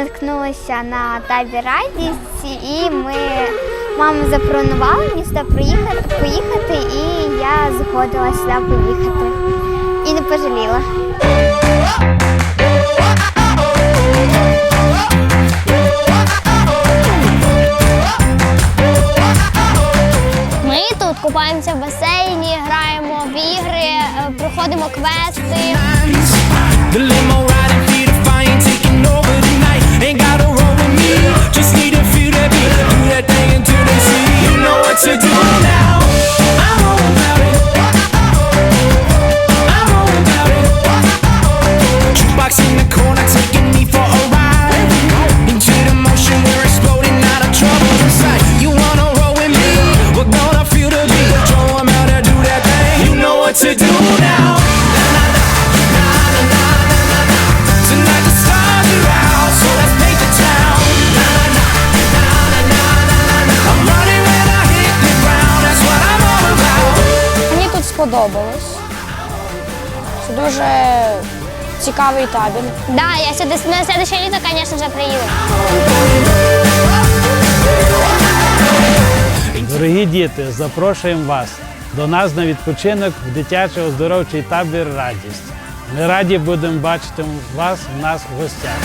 наткнулися на табір радість, і ми мама запропонувала мені сюди приїхати, поїхати, і я згодилася сюди поїхати. І не пожаліла. Ми тут купаємося в басейні, граємо в ігри, е, проходимо квести. Сподобалось. Це дуже цікавий табір. Да, я сюди на следующее літо, звісно ж, приїду. Дорогі діти, запрошуємо вас до нас на відпочинок в дитячий оздоровчий табір Радість. Ми раді будемо бачити вас у нас в гостях.